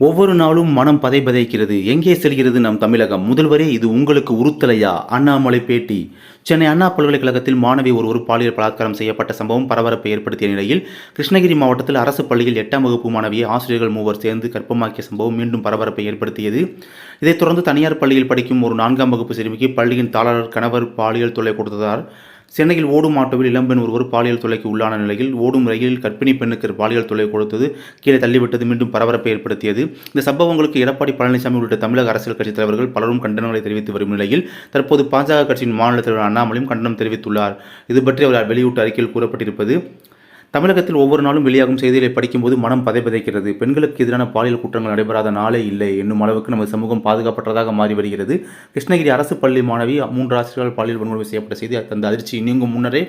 ஒவ்வொரு நாளும் மனம் பதைபதைக்கிறது. எங்கே செல்கிறது நம் தமிழகம்? முதல்வரே இது உங்களுக்கு உறுத்தலையா? அண்ணாமலை பேட்டி. சென்னை அண்ணா பல்கலைக்கழகத்தில் மாணவி ஒருவர் பாலியல் பலாத்காரம் செய்யப்பட்ட சம்பவம் பரபரப்பை ஏற்படுத்திய நிலையில் கிருஷ்ணகிரி மாவட்டத்தில் அரசு பள்ளியில் எட்டாம் வகுப்பு மாணவியை ஆசிரியர்கள் மூவர் சேர்ந்து கற்பமாக்கிய சம்பவம் மீண்டும் பரபரப்பை ஏற்படுத்தியது. இதைத் தொடர்ந்து தனியார் பள்ளியில் படிக்கும் ஒரு நான்காம் வகுப்பு சிறுமிக்கு பள்ளியின் தாளர் கணவர் பாலியல் தொல்லை கொடுத்ததால் சென்னையில் ஓடும் ஆட்டோவில் இளம்பெண் ஒருவர் பாலியல் தொலைக்கு உள்ளான நிலையில் ஓடும் ரயிலில் கர்ப்பிணி பெண்ணுக்கு பாலியல் தொலை கொடுத்தது. கீழே தள்ளிவிட்டது மீண்டும் பரபரப்பை ஏற்படுத்தியது. இந்த சம்பவங்களுக்கு எடப்பாடி பழனிசாமி உள்ளிட்ட தமிழக அரசியல் கட்சித் தலைவர்கள் பலரும் கண்டனங்களை தெரிவித்து வரும் நிலையில் தற்போது பாஜக கட்சியின் மாநில தலைவர் அண்ணாமலையும் கண்டனம் தெரிவித்துள்ளார். இது பற்றி அவர் வெளியிட்ட அறிக்கையில் கூறப்பட்டிருப்பது தமிழகத்தில் ஒவ்வொரு நாளும் வெளியாகும் செய்திகளை படிக்கும்போது மனம் பதைபதைக்கிறது பெண்களுக்கு எதிரான பாலியல் குற்றங்கள் நடைபெறாத நாளே இல்லை என்னும் அளவுக்கு நமது சமூகம் பாதுகாப்பற்றதாக மாறி வருகிறது. கிருஷ்ணகிரி அரசு பள்ளி மாணவி மூன்று ஆசிரியர்கள் பாலியல் வன்முறை செய்யப்பட்ட செய்தி அந்த அதிர்ச்சி நீங்கும் முன்னரே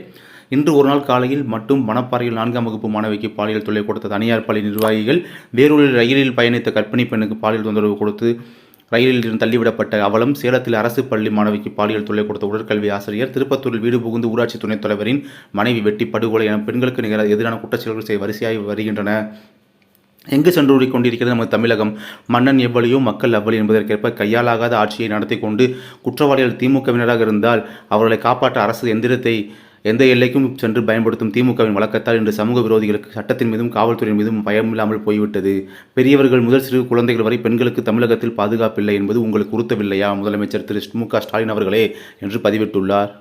இன்று ஒரு நாள் காலையில் மட்டும் மணப்பாறையில் நான்காம் வகுப்பு மாணவிக்கு பாலியல் தொல்லை கொடுத்த தனியார் பள்ளி நிர்வாகிகள் வேறொரு ரயிலில் பயணித்த கர்ப்பிணி பெண்ணுக்கு பாலியல் தொந்தரவு கொடுத்து ரயிலில் இருந்து தள்ளிவிடப்பட்ட அவலம் சேலத்தில் அரசு பள்ளி மாணவிக்கு பாலியல் தொல்லை கொடுத்த உடற்கல்வி ஆசிரியர். திருப்பத்தூரில் வீடு புகுந்து ஊராட்சி துணைத் தலைவரின் மனைவி வெட்டி படுகொலை என பெண்களுக்கு நிகர எதிரான குற்றச்செயல்கள் செய்ய வரிசையாகி வருகின்றன. எங்கு சென்று கொண்டிருக்கிறது நமது தமிழகம்? மன்னன் எவ்வளியோ மக்கள் அவ்வளி என்பதற்கேற்ப கையாலாகாத ஆட்சியை நடத்தி கொண்டு குற்றவாளிகள் திமுகவினராக இருந்தால் அவர்களை காப்பாற்ற அரசு எந்திரத்தை எந்த எல்லைக்கும் சென்று பயன்படுத்தும் திமுகவின் வழக்கத்தால் இன்று சமூக விரோதிகளுக்கு சட்டத்தின் மீதும் காவல்துறையின் மீதும் பயமில்லாமல் போய்விட்டது. பெரியவர்கள் முதல் சிறு குழந்தைகள் வரை பெண்களுக்கு தமிழகத்தில் பாதுகாப்பில்லை என்பது உங்களுக்கு உறுத்தவில்லையா? முதலமைச்சர் திரு மு க ஸ்டாலின் அவர்களே என்று பதிவிட்டுள்ளார்.